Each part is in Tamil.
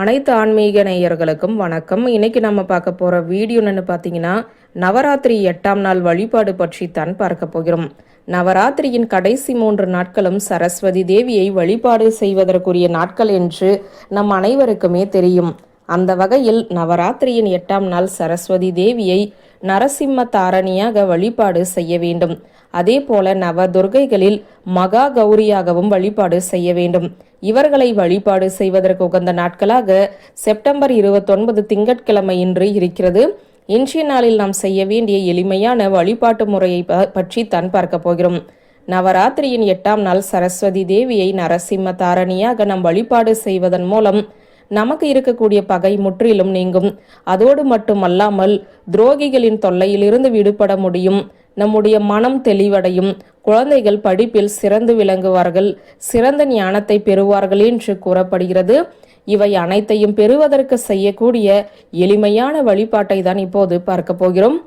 அனைத்து ஆன்மீக நேயர்களுக்கும் வணக்கம். இன்னைக்கு நம்ம பார்க்க போகிற வீடியோ என்னன்னு பார்த்தீங்கன்னா நவராத்திரி எட்டாம் நாள் வழிபாடு பற்றி தான் பார்க்க போகிறோம். நவராத்திரியின் கடைசி மூன்று நாட்களும் சரஸ்வதி தேவியை வழிபாடு செய்வதற்குரிய நாட்கள் என்று நம் அனைவருக்குமே தெரியும். அந்த வகையில் நவராத்திரியின் எட்டாம் நாள் சரஸ்வதி தேவியை நரசிம்ம தாரணியாக வழிபாடு செய்ய வேண்டும். அதே போல நவ துர்கைகளில் மகா கௌரியாகவும் வழிபாடு செய்ய வேண்டும். இவர்களை வழிபாடு செய்வதற்கு உகந்த நாட்களாக செப்டம்பர் இருபத்தொன்பது திங்கட்கிழமை இன்று இருக்கிறது. இன்றைய நாளில் நாம் செய்ய வேண்டிய எளிமையான வழிபாட்டு முறையை ப- பற்றி தான் பார்க்க போகிறோம். நவராத்திரியின் எட்டாம் நாள் சரஸ்வதி தேவியை நரசிம்ம தாரணியாக நாம் வழிபாடு செய்வதன் மூலம் நமக்கு இருக்கக்கூடிய பகை முற்றிலும் நீங்கும். அதோடு மட்டுமல்லாமல் துரோகிகளின் தொல்லையிலிருந்து விடுபட முடியும். நம்முடைய மனம் தெளிவடையும். குழந்தைகள் படிப்பில் சிறந்து விளங்குவார்கள். சிறந்த ஞானத்தை பெறுவார்கள் என்று கூறப்படுகிறது. இவை அனைத்தையும் பெறுவதற்கு செய்யக்கூடிய எளிமையான வழிபாட்டை தான் இப்போது பார்க்க போகிறோம்.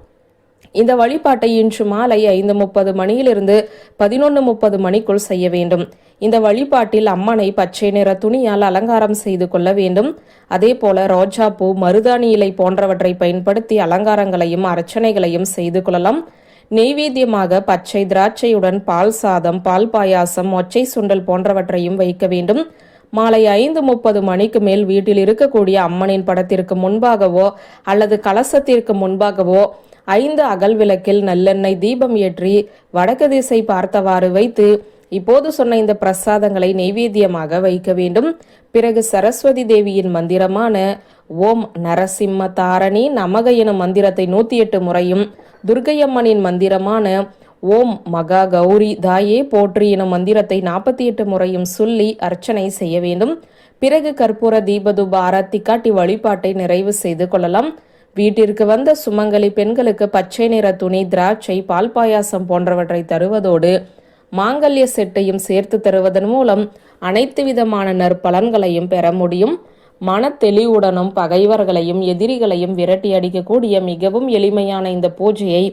இந்த வழிபாட்டை இன்று மாலை ஐந்து முப்பது மணியிலிருந்து பதினொன்று முப்பது மணிக்குள் செய்ய வேண்டும். இந்த வழிபாட்டில் அம்மனை பச்சை நிற துணியால் அலங்காரம் செய்து கொள்ள வேண்டும். அதே போல ரோஜாப்பூ மருதாணி இலை போன்றவற்றை பயன்படுத்தி அலங்காரங்களையும் அர்ச்சனைகளையும் செய்து கொள்ளலாம். நெய்வேத்தியமாக பச்சை திராட்சையுடன் பால் சாதம் பால் பாயாசம் ஒச்சை சுண்டல் போன்றவற்றையும் வைக்க வேண்டும். மாலை ஐந்து முப்பது மணிக்கு மேல் வீட்டில் இருக்கக்கூடிய அம்மனின் படத்திற்கு முன்பாகவோ அல்லது கலசத்திற்கு முன்பாகவோ ஐந்து அகல் விளக்கில் நல்லெண்ணெய் தீபம் ஏற்றி வடக்கு திசை பார்த்தவாறு வைத்து இப்போது சொன்ன இந்த பிரசாதங்களை நெய்வேத்தியமாக வைக்க வேண்டும். பிறகு சரஸ்வதி தேவியின் மந்திரமான ஓம் நரசிம்ம தாரணி நமக எனும் மந்திரத்தை நூத்தி எட்டு முறையும் துர்க்கையம்மனின் மந்திரமான ஓம் மகா கௌரி தாயே போற்றி எனும் மந்திரத்தை நாற்பத்தி எட்டு முறையும் சொல்லி அர்ச்சனை செய்ய வேண்டும். பிறகு கற்பூர தீபதுப ஆராத்தி காட்டி வழிபாட்டை நிறைவு செய்து கொள்ளலாம். வீட்டிற்கு வந்த சுமங்கலி பெண்களுக்கு பச்சை நிற துணி திராட்சை பால் பாயாசம் போன்றவற்றை தருவதோடு மாங்கல்ய செட்டையும் சேர்த்து தருவதன் மூலம் அனைத்து விதமான நற்பலன்களையும் பெற முடியும். மன தெளிவுடனும் பகைவர்களையும் எதிரிகளையும் விரட்டி அடிக்கக்கூடிய மிகவும் எளிமையான இந்த பூஜையை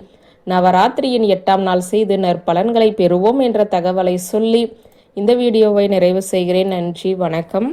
நவராத்திரியின் எட்டாம் நாள் செய்து நற்பலன்களை பெறுவோம் என்ற தகவலை சொல்லி இந்த வீடியோவை நிறைவு செய்கிறேன். நன்றி வணக்கம்.